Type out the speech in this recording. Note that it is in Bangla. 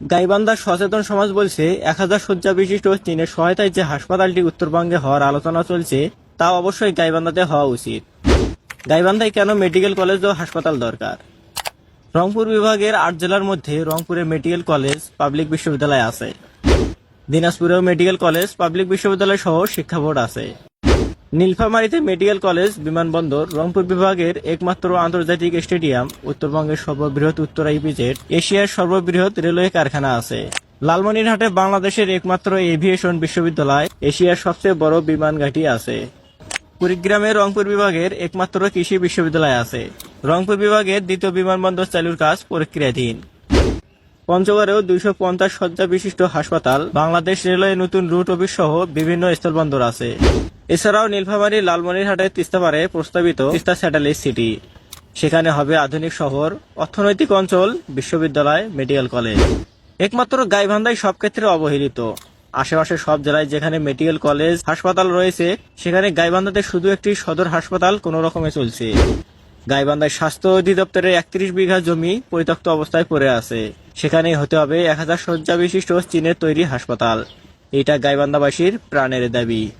গাইবান্ধা সচেতন সমাজ বলছে, এক হাজার শয্যা বিশিষ্ট চীনের সহায়তায় যে হাসপাতালটি উত্তরবঙ্গে হওয়ার আলোচনা চলছে, তা অবশ্যই গাইবান্ধাতে হওয়া উচিত। গাইবান্ধায় কেন মেডিকেল কলেজ ও হাসপাতাল দরকার? রংপুর বিভাগের আট জেলার মধ্যে রংপুরে মেডিকেল কলেজ পাবলিক বিশ্ববিদ্যালয় আছে। দিনাজপুরেও মেডিকেল কলেজ, পাবলিক বিশ্ববিদ্যালয় সহ শিক্ষা বোর্ড আছে। নীলফামারীতে মেডিকেল কলেজ, বিমানবন্দর, রংপুর বিভাগের একমাত্র আন্তর্জাতিক স্টেডিয়াম, উত্তরবঙ্গের সর্ববৃহৎ উত্তরা ইপিজেড, এশিয়ার সর্ববৃহৎ রেলওয়ে কারখানা আছে। লালমনিরহাটে বাংলাদেশের একমাত্র এভিয়েশন বিশ্ববিদ্যালয়, এশিয়ার সবচেয়ে বড় বিমান ঘাঁটি আছে। কুড়িগ্রামে রংপুর বিভাগের একমাত্র কৃষি বিশ্ববিদ্যালয় আছে। রংপুর বিভাগের দ্বিতীয় বিমানবন্দর চালুর কাজ প্রক্রিয়াধীন। পঞ্চগড়েও দুইশো পঞ্চাশ শয্যা বিশিষ্ট হাসপাতাল, বাংলাদেশ রেলওয়ে নতুন রুট অফিস সহ বিভিন্ন স্থলবন্দর আছে। এছাড়াও নীলফামারী, লালমনিরহাটে তিস্তাপাড়ে প্রস্তাবিত তিস্তা স্যাটেলাইট সিটি। সেখানে হবে আধুনিক শহর, অর্থনৈতিক অঞ্চল, বিশ্ববিদ্যালয়, মেডিকেল কলেজ। একমাত্র গাইবান্ধাই সব ক্ষেত্রে অবহেলিত। আশেপাশে সব জেলায় যেখানে মেডিকেল কলেজ, হাসপাতাল রয়েছে, সেখানে গাইবান্ধাতে শুধু একটি সদর হাসপাতাল কোনো রকমে চলছে। গাইবান্ধায় স্বাস্থ্য অধিদপ্তরের একত্রিশ বিঘা জমি পরিত্যক্ত অবস্থায় পড়ে আছে। সেখানেই হতে হবে এক হাজার শয্যা বিশিষ্ট চীনের তৈরি হাসপাতাল। এটা গাইবান্ধাবাসীর প্রাণের দাবি।